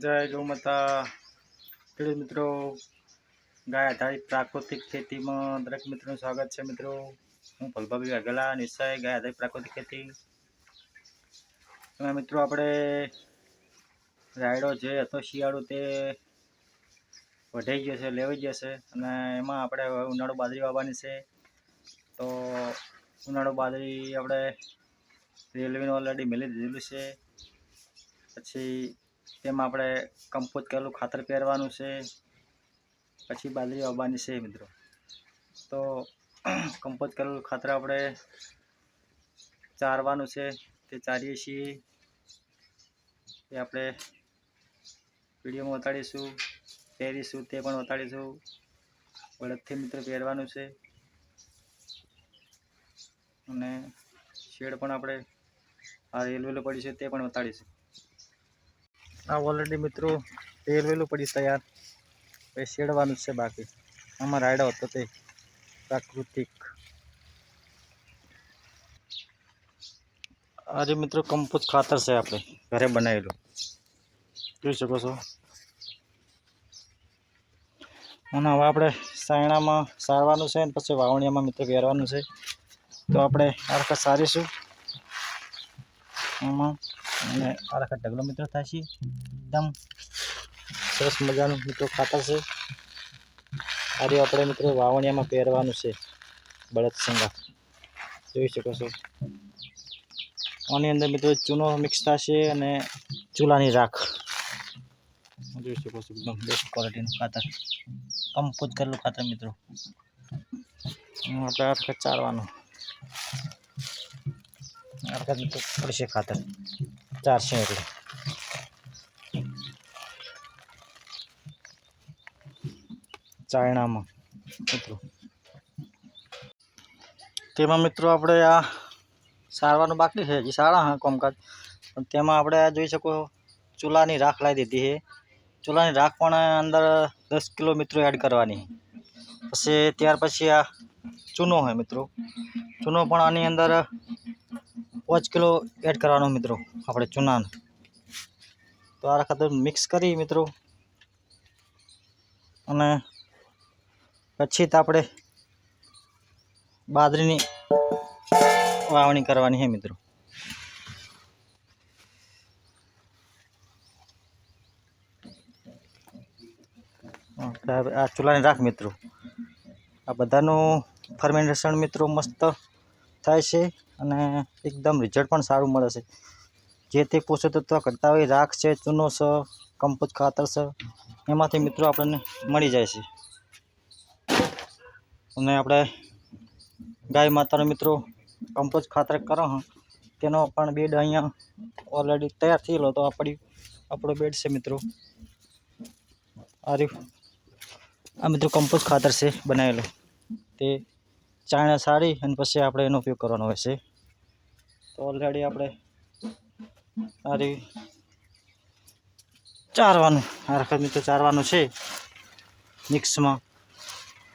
જય ગૌ માતા ખેડૂત મિત્રો, ગાય આધારિત પ્રાકૃતિક ખેતીમાં દરેક મિત્રોનું સ્વાગત છે મિત્રો. હું ભલભાભી વાઘેલા નિશ્ચય ગાય આધારિત પ્રાકૃતિક ખેતી. એમાં મિત્રો આપણે રાયડો જે હતો, શિયાળો તે વઢાઈ ગયો છે, લેવાઈ ગયો છે. અને એમાં આપણે ઉનાળો બાજરી વાવવાની છે. તો ઉનાળો બાજરી આપણે રેલવેનું ઓલરેડી મેલી દીધેલું છે. પછી તેમાં આપણે કમ્પોઝ કરેલું ખાતર પહેરવાનું છે. પછી બાજરી વાવવાની છે મિત્રો. તો કમ્પોઝ કરેલું ખાતર આપણે ચારવાનું છે. તે ચારીએ છીએ. એ આપણે વિડીયોમાં બતાડીશું પહેરીશું, તે પણ બતાડીશું બળદથી મિત્રો પહેરવાનું છે. અને શેડ પણ આપણે આ રેલવેલું પડ્યું છે તે પણ બતાડીશું આ ઓલરેડી મિત્રો તેલ વેલું પડી તૈયાર. એ શેડવાનું છે બાકી. આમાં રાયડો હતો તે પ્રાકૃતિક. આજે મિત્રો કમ્પોઝ ખાતર છે આપણે. ઘરે બનાવેલું. જોઈ શકો છો. અને હવે આપણે સાયણામાં સારવાનું છે અને પછી વાવણીયામાં મિત્રો પહેરવાનું છે. તો આપણે આ વખત સારીશું. આમાં અને આ વખત ઢગલો મિત્રો થાય છે. એકદમ સરસ મજાનું મિત્રો ખાતર છે. આજે આપણે મિત્રો વાવણીયામાં પહેરવાનું છે. બળદ સંગા જોઈ શકો છો. આની અંદર મિત્રો ચૂનો મિક્સ થશે અને ચૂલાની રાખ. જોઈ શકો છો એકદમ બેસ્ટ ક્વોલિટીનું ખાતર. કમ્પોઝ કરેલું ખાતર મિત્રો. આપણે આ ચારવાનું. આ મિત્રો, પડશે ખાતર. ચારશે રૂપિયા. ચાયણામાં, મિત્રો. તેમાં મિત્રો આપણે આ સારવાનું બાકી છે, હજી સારા, હા, કોમકાજ. પણ તેમાં આપણે આ જોઈ શકો ચૂલાની રાખ લાવી દીધી છે. ચૂલાની રાખ પણ અંદર દસ કિલો મિત્રો એડ કરવાની. પછી ત્યાર પછી આ ચૂનો હોય મિત્રો. ચૂનો પણ આની અંદર પાંચ કિલો એડ કરવાનો, મિત્રો. આપણે ચૂનાને. તો આ ખાતર મિક્સ કરી મિત્રો. અને પછી તો આપણે બાજરીની વાવણી કરવાની છે મિત્રો. આ ચૂલાની રાખ મિત્રો. આ બધાનું ફર્મેન્ટેશન મિત્રો મસ્ત થાય છે અને એકદમ રિઝલ્ટ પણ સારું મળે છે. જે તે પોષક તત્વ કરતા હોય, રાખ છે, ચૂનો છે કમ્પોઝ ખાતર છે, એમાંથી મિત્રો આપણને મળી જાય છે. અને આપણે ગાય માતાનો મિત્રો કમ્પોઝ ખાતર કરો તેનો પણ બેડ અહીંયા ઓલરેડી તૈયાર થયેલો, તો આપણી આપણો બેડ છે મિત્રો. આ રહ્યું. આ મિત્રો કમ્પોઝ ખાતર છે બનાવેલો. તે ચાણા સારી અને પછી આપણે એનો ઉપયોગ કરવાનો હોય છે. તો ઓલરેડી આપણે રહ્યું ચારવાનું. આ વખત મિત્રો ચારવાનું છે. મિક્સમાં.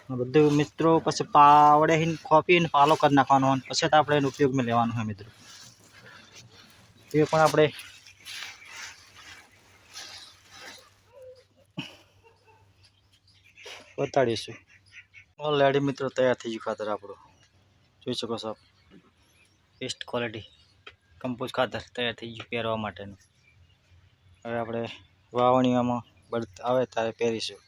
બધું મિત્રો પછી પાવડે ખોપીને પાલો કરી નાખવાનો હોય પછી તો આપણે એનો ઉપયોગમાં લેવાનો હોય મિત્રો. એ પણ આપણે બતાડીશું. ઓલરેડી મિત્રો તૈયાર થઈ ગયું ખાતર આપણું. જોઈ શકો છો બેસ્ટ ક્વોલિટી કમ્પોઝ ખાતર તૈયાર થઈ ગયું પહેરવા માટેનું. હવે આપણે વાવણીઓમાં બળ આવે ત્યારે પહેરીશું.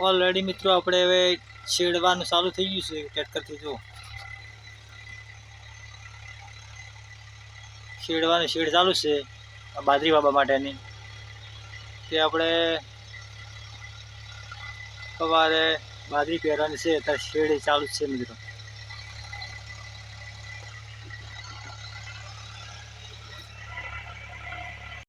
ઓલરેડી મિત્રો આપણે હવે છેડવાનું ચાલુ થઈ ગયું છે ટ્રેક્ટરથી જો. છેડવાનું શેડ ચાલુ છે, બાજરી વાવવા માટેની. તે આપણે સવારે બાજરી પહેરવાની છે ત્યારે શેડ ચાલુ છે મિત્રો.